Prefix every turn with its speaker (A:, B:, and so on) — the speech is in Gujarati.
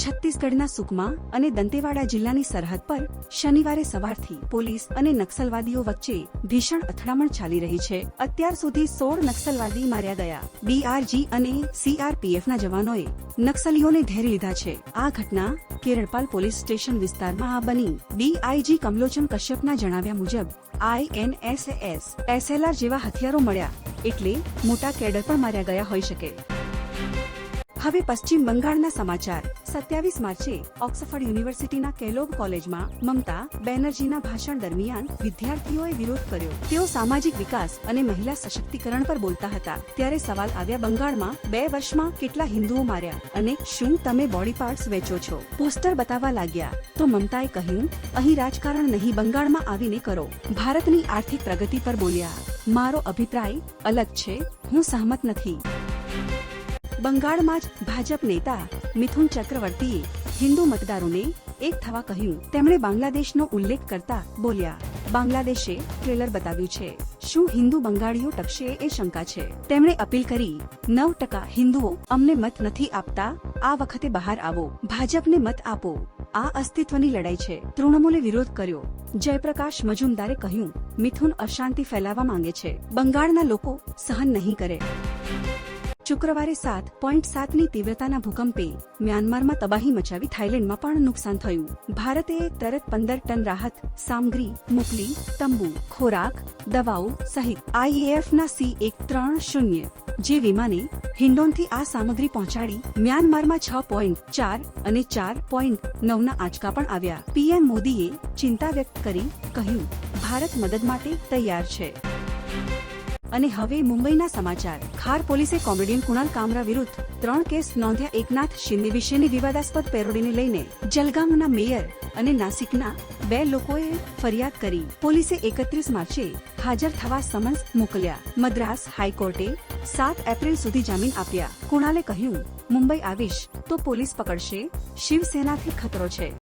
A: છત્તીસગઢના સુકમા અને દંતેવાડા જિલ્લાની સરહદ પર શનિવારે સવારથી પોલીસ અને નક્સલવાદીઓ વચ્ચે ભીષણ અથડામણ ચાલી રહી છે. અત્યાર સુધી સોળ નક્સલવાદી માર્યા ગયા. બીઆરજી અને સીઆરપીએફના જવાનોએ નક્સલીઓને ઘેરી લીધા છે. આ ઘટના કેરળપાલ પોલીસ સ્ટેશન વિસ્તારમાં આ બની. ડીઆઈજી કમલોચન કશ્યપના જણાવ્યા મુજબ, આઈએનએસએસ, એસએલઆર જેવા હથિયારો મળ્યા એટલે મોટા કેડર પણ માર્યા ગયા હોઈ શકે. હવે પશ્ચિમ બંગાળના સમાચાર. સત્યાવીસ માર્ચે ઓક્સફર્ડ યુનિવર્સિટીના કેલોગ કોલેજમાં મમતા બેનર્જીના ભાષણ દરમિયાન વિદ્યાર્થીઓએ વિરોધ કર્યો. તેઓ સામાજિક વિકાસ અને મહિલા સશક્તિકરણ પર બોલતા હતા. ત્યારે સવાલ આવ્યા, બંગાળમાં બે વર્ષમાં કેટલા હિન્દુઓ માર્યા? અને શું તમે બોડી પાર્ટ્સ વેચો છો? પોસ્ટર બતાવવા લાગ્યા. તો મમતાએ કહ્યું, અહીં રાજકારણ નહીં, બંગાળમાં આવીને કરો. ભારતની આર્થિક પ્રગતિ પર બોલ્યા. મારો અભિપ્રાય અલગ છે. હું સહમત નથી. બંગાળમાં જ ભાજપ નેતા મિથુન ચક્રવર્તીએ હિન્દુ મતદારોને એક થવા કહ્યું. તેમણે બાંગ્લાદેશનો ઉલ્લેખ કરતા બોલ્યા, બાંગ્લાદેશે ટ્રેલર બતાવ્યું છે. શું હિન્દુ બંગાળીઓ ટકશે એ શંકા છે? તેમણે અપીલ કરી, નવ ટકા હિન્દુઓ અમને મત નથી આપતા. આ વખતે બહાર આવો. ભાજપને મત આપો. આ અસ્તિત્વની લડાઈ છે. તૃણમૂલે વિરોધ કર્યો. જયપ્રકાશ મજુમદારે કહ્યું, મિથુન અશાંતિ ફેલાવવા માંગે છે. બંગાળના લોકો સહન નહીં કરે. શુક્રવારે સાત પોઈન્ટ સાતની તીવ્રતાના ભૂકંપે મ્યાનમારમાં તબાહી મચાવી થાઇલેન્ડમાં પણ નુકસાન થયું. ભારતે તરત પંદર ટન રાહત, સામગ્રી, મોકલી, તંબુ, ખોરાક, દવાઓ સહિત આઈએએફના સી એક ત્રણ શૂન્ય જે વિમાને હિન્ડોનથી આ સામગ્રી પહોંચાડી મ્યાનમારમાં છ પોઈન્ટ ચાર અને ચાર પોઈન્ટ નવના આંચકા પણ આવ્યા. પીએમ મોદીએ ચિંતા વ્યક્ત કરી, કહ્યું, ભારત મદદ માટે તૈયાર છે. અને હવે મુંબઈના સમાચાર. ખાર પોલીસે કોમેડિયન કુણાલ કામરા વિરુદ્ધ ત્રણ કેસ નોંધ્યા એકનાથ શિંદે વિશેની વિવાદાસ્પદ પેરોડીને લઈને જલગામના મેયર અને નાસિકના બે લોકોએ ફરિયાદ કરી. પોલીસે એકત્રીસ માર્ચે હાજર થવા સમન્સ મોકલ્યા. મદ્રાસ હાઈકોર્ટે સાત એપ્રિલ સુધી જામીન આપ્યા. કુણાલે કહ્યું, મુંબઈ આવીશ તો પોલીસ પકડશે. શિવસેનાથી ખતરો છે.